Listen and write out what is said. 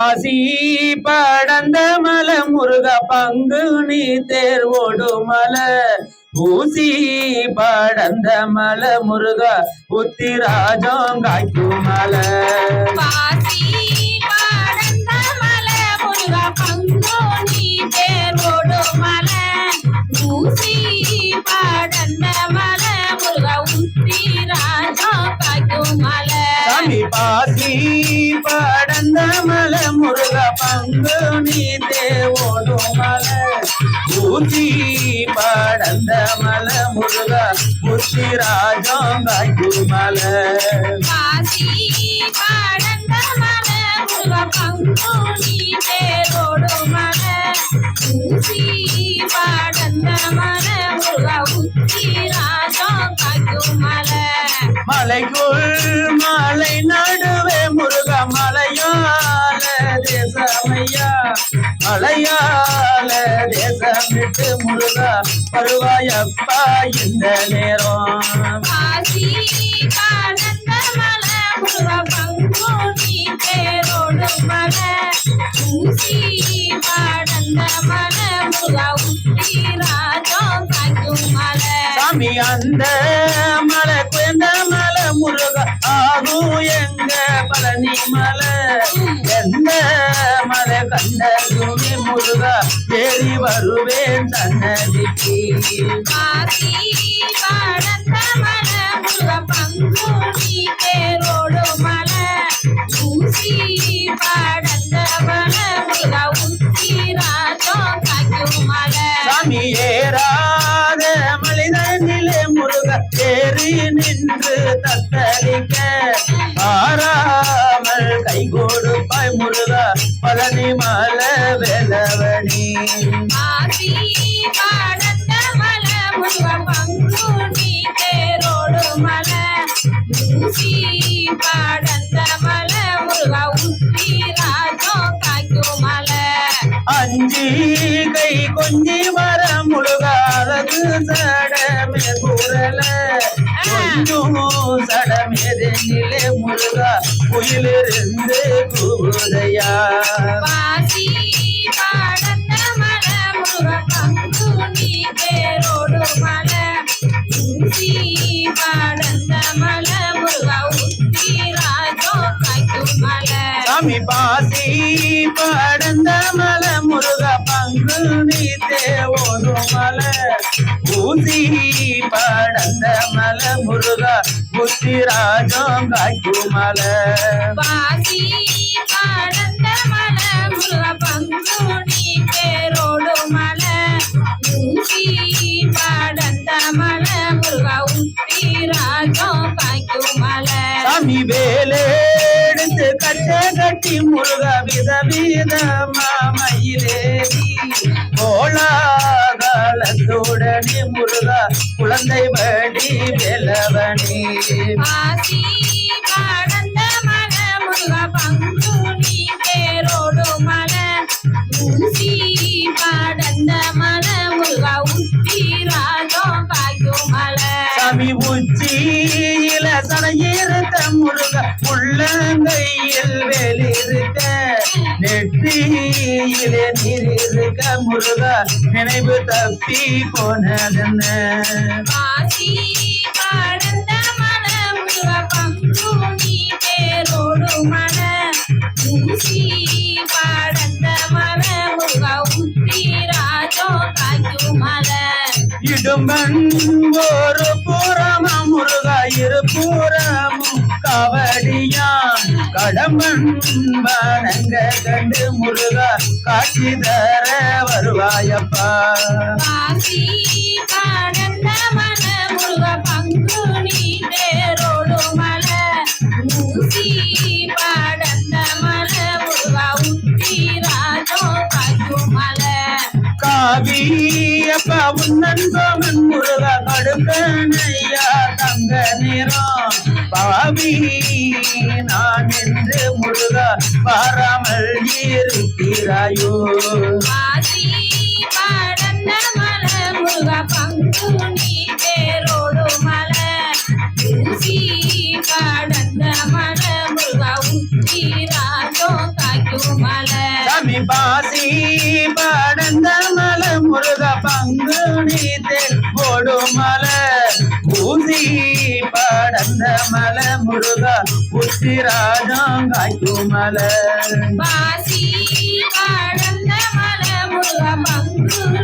ஆசி படந்த மல முருக பங்கு நீ தேர்வோடு மல ஊசி படந்த மல முருக உத்திராஜம் காய்க்கும் மல பாடந்த மல முருக பங்கோனி ஊசி பாடந்த மல முருக உத்தி சாமி பாசி படந்த மல முருக பங்கு நீ தேவோடு மல. ஊசி படந்த மல முருக உத்திராஜம் காய்க்கும் மல. வாசி பாடந்த மல முருக பங்கோனி தேரோடு மல. ஊசி பாடந்த மல முருக மல மலைக்குள் மாலை நடுவே முருக மலையால தேசமையா? மலையால தேசம் விட்டு முருக வருவாயப்பா இந்த நேரம். ஆசி காணந்த மல முருக பங்கோனி தேரோடு மல ஊசி பாடந்த மல உத்தி சாமி அந்த மலை குயந்த மலை முருக ஆகும் எங்க பழனி மலை? எந்த மலை கண்ட துணி முருக ஏறி வருவேன் சன்னதிக்கு ஆசி பாடந்த மல முருக பங்கோனி தேரோடு மல. ஊசி நின்று தத்தரிக்க ஆறாமல் கை கொடுப்பாய் முருக பழனி மலை வேலவனி. ஆசி பாடந்த மல முருக உத்தி ராஜோ காய்க்கும் மல. அஞ்சி கை கொஞ்சி நிலை முழுக குயிலிருந்து கூதையா வாசி பாடந்த மல முருக பங்குனி தேரோடு மல. ஊசி பாடந்த மல முருக உத்தி ராஜோ காய்க்கும் மல. சாமி பாசி படந்த மல முருக பங்கு நீ தேவோடு மல. ஊசி படந்த மல முருக புத்தி ராஜம் காய்க்கும் மல. வாசி பாடந்த மல முருக பங்குனி தேரோடு மல. ஊசி பாடந்த மல முருக உத்தி ராஜோ காய்க்கும் மல. சாமி வேலேடுத்து கட்ட கட்டி முருக வித விதமா மயிலேறி முருக உத்தி ராஜோ காய்க்கும் மல. சாமி உச்சியில சனையிருக்க முருக உள்ளங்கையில் வேலிருக்க. நெற்றியிலே நீர் இருக்க முருக நினைவு தப்பி போனதென்ன? இடும்பன் ஒரு புறம முருக இரு புறமும் காவடியான் கடம்பன் வணங்க கண்டு முருக காட்சி தர வருவாயப்பா. வாசி பாடந்த பங்குனி தேரோடு மலை காவியப்பா உன்னன் சோமன் முருக கடுக்கனையா தங்க நிறம். பாவி நான் என்று முருக பாராமல் இருக்கிறாயோ? பாடந்த மல முருக பங்குனி தேரோடு மல. ஊசி பாடந்த மல முருக உத்தி ராஜோ காய்க்கும் மல. பாசி படந்த மலை முருக பங்குனி தேர் போடும் மலை ஊசி படந்த மலை முருக உத்திராஜம் காய்க்கும் மலை வாசி படந்த மலை முருக பங்குனி